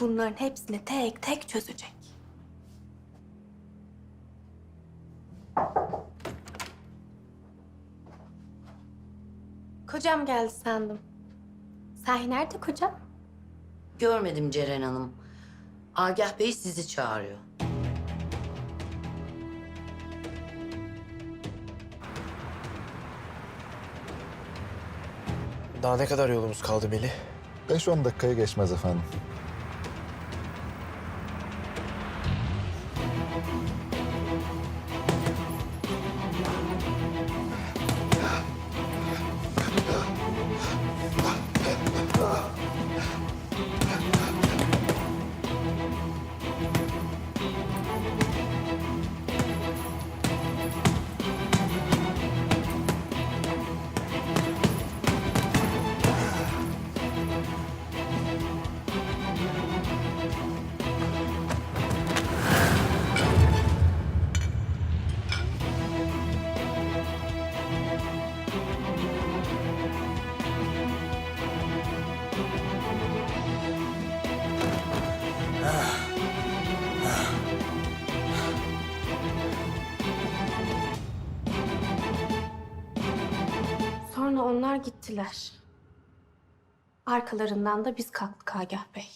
bunların hepsini tek tek çözecek. Kocam geldi sandım. Sahi nerede kocam? Görmedim Ceren Hanım. Agah Bey sizi çağırıyor. Daha ne kadar yolumuz kaldı Melih? 5-10 dakikayı geçmez efendim. Onlar gittiler. Arkalarından da biz kalktık Agah Bey.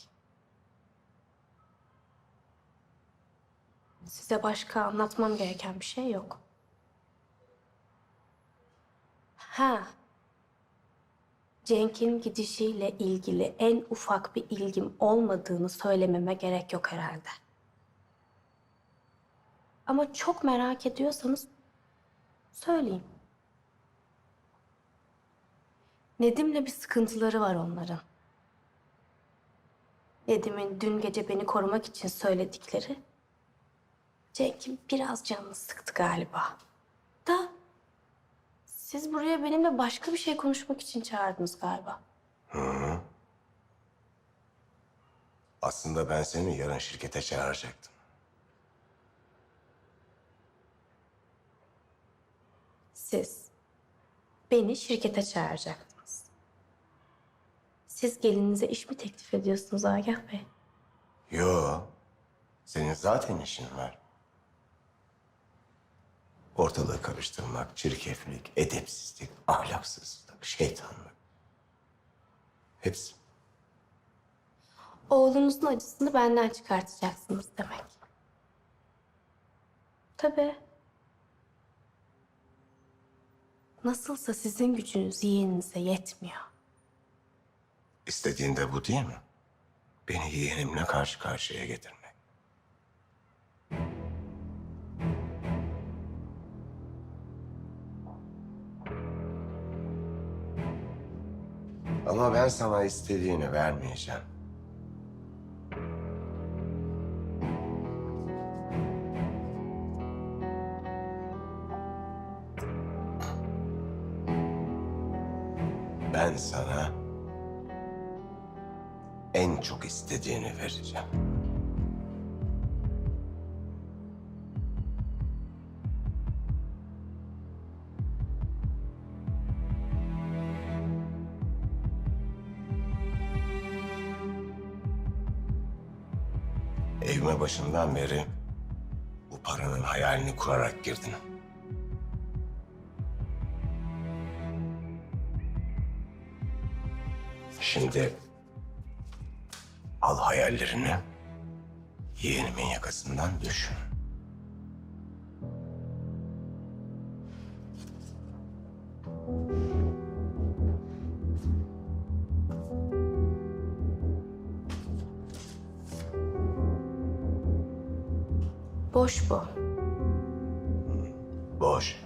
Size başka anlatmam gereken bir şey yok. Ha. Cenk'in gidişiyle ilgili en ufak bir ilgim olmadığını söylememe gerek yok herhalde. Ama çok merak ediyorsanız söyleyeyim. Nedim'le bir sıkıntıları var onların. Nedim'in dün gece beni korumak için söyledikleri Cenk'in biraz canını sıktı galiba. Da siz buraya benimle başka bir şey konuşmak için çağırdınız galiba. Aslında ben seni yarın şirkete çağıracaktım. Siz beni şirkete çağıracaktınız. Siz gelininize iş mi teklif ediyorsunuz Agah Bey? Yo, senin zaten işin var. Ortalığı karıştırmak, çirkeflik, edepsizlik, ahlaksızlık, şeytanlık. Hepsi. Oğlunuzun acısını benden çıkartacaksınız demek. Tabii. Nasılsa sizin gücünüz yeğeninize yetmiyor. İstediğin de bu değil mi? Beni yeğenimle karşı karşıya getirmek. Ama ben sana istediğini vermeyeceğim. Ben sana en çok istediğini vereceğim. Evime başından beri bu paranın hayalini kurarak girdin. Şimdi al hayallerini yeğenimin yakasından düşün. Boş bu. Boş.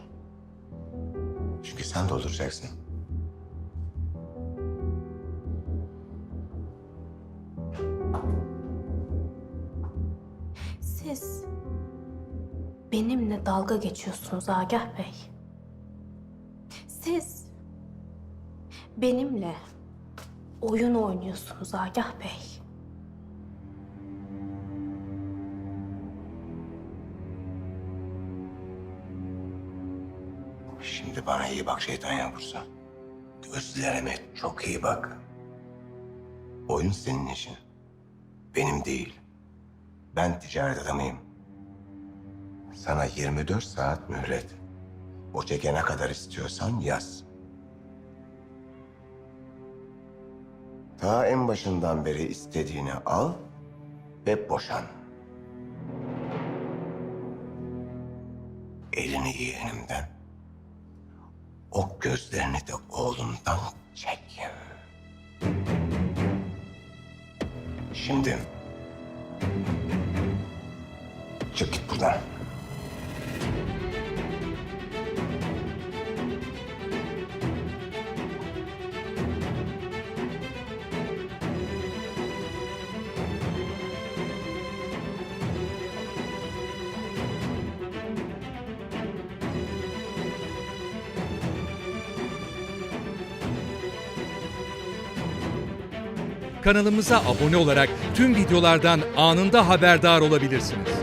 Çünkü sen dolduracaksın. Siz benimle dalga geçiyorsunuz Agah Bey. Siz benimle oyun oynuyorsunuz Agah Bey. Şimdi bana iyi bak şeytan yavrusu. Gözlerime çok iyi bak. Oyun senin işin. benim değil. Ben ticaret adamıyım. Sana 24 saat mühlet. O çeke ne kadar istiyorsan yaz. Ta en başından beri istediğini al ve boşan. Elini yeğenimden. O gözlerini de oğlumdan çek. Şimdi çık git buradan. Kanalımıza abone olarak tüm videolardan anında haberdar olabilirsiniz.